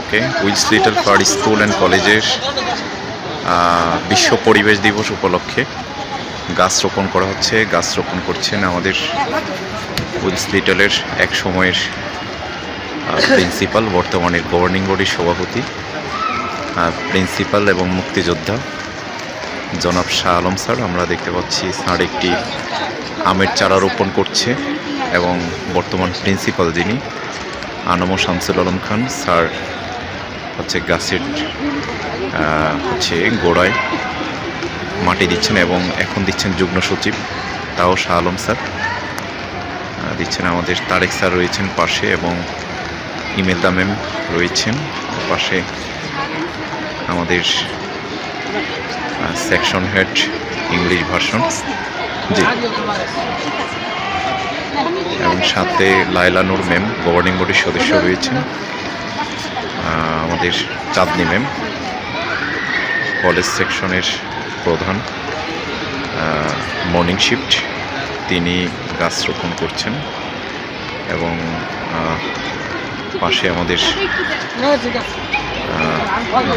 Okay Wills Little Flower School and কলেজের বিশ্ব পরিবেশ দিবস উপলক্ষে গাছ রোপণ করা হচ্ছে। গাছ রোপণ করছেন আমাদের উইলস লিটলের এক সময়ের প্রিন্সিপাল বর্তমানের গভর্নিং বডির সভাপতি প্রিন্সিপাল এবং মুক্তিযোদ্ধা জনাব শাহ আলম স্যার। আমরা দেখতে পাচ্ছি স্যার একটি আমের চারা রোপণ করছে এবং বর্তমান প্রিন্সিপাল যিনি, আনম শামসুল আলম খান, স্যার হচ্ছে গাছের হচ্ছে গোড়ায় মাটি দিচ্ছেন এবং এখন দিচ্ছেন যুগ্ম সচিব তাও শাহ আলম স্যার। দিচ্ছেন আমাদের তারেক স্যার রয়েছেন পাশে এবং ইমেলদা ম্যাম রয়েছেন পাশে আমাদের section head English version ji. এবং সাথে লাইলা নূর ম্যাম গভর্নিং বডির সদস্য রয়েছেন। আমাদের চাঁদনি ম্যাম, কলেজ সেকশনের প্রধান। মর্নিং শিফট তিনি গাছ রোপণ করছেন এবং পাশে আমাদের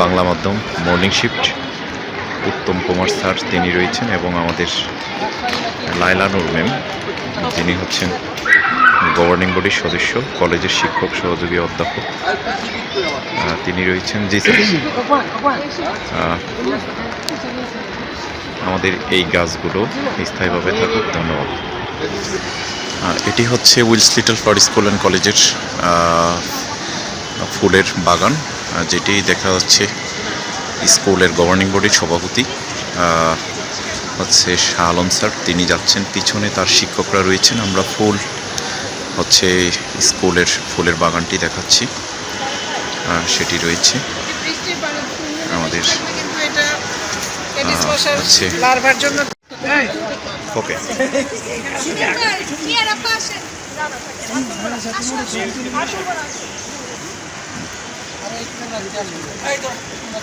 বাংলা মাধ্যম morning shift Uttam Kumar sir তিনি রয়েছেন এবং আমাদের লাইলা নূর ম্যাম, যিনি হচ্ছেন গভর্নিং বডির সদস্য, কলেজের শিক্ষক, সহযোগী অধ্যাপক। তিনি রয়েছেন জি আমাদের এই গাছগুলো স্থায়ীভাবে থাকুক, ধন্যবাদ। এটি হচ্ছে Wills Little Flower School and কলেজের ফুলের বাগান যেটি দেখা যাচ্ছে স্কুলের গভর্নিং বডির সভাপতি হচ্ছে শাহ আলম স্যার। তিনি যাচ্ছেন, পিছনে তার শিক্ষকরা রয়েছেন। আমরা ফুল হচ্ছে স্কুলের, ফুলের বাগানটি দেখাচ্ছি। সেটি রয়েছে। আমাদের কিন্তু এটা এডিস হচ্ছে। ওকে।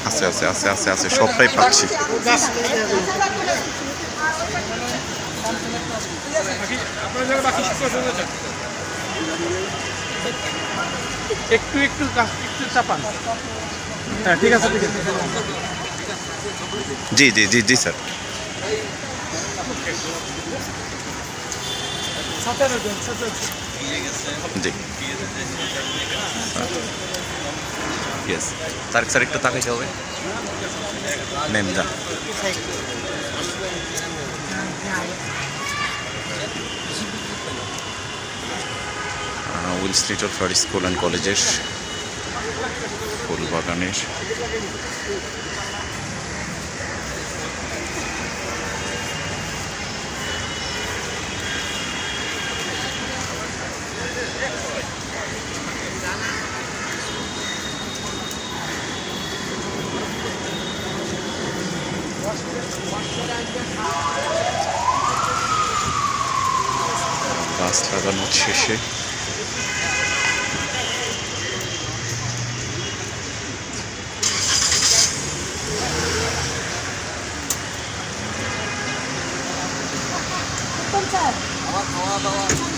আস্তে আস্তে আস্তে আস্তে আস্তে সবটাই পাচ্ছি একটু একটু একটু হ্যাঁ ঠিক আছে ঠিক আছে। জি জি জি জি, স্যার। জি। ইয়েস তারেক স্যার, একটু তাকাইতে হবে। নেন, যান। Wills Little Flower School and কলেজের ফুল বাগানের গাছ লাগানোর শেষে babawas.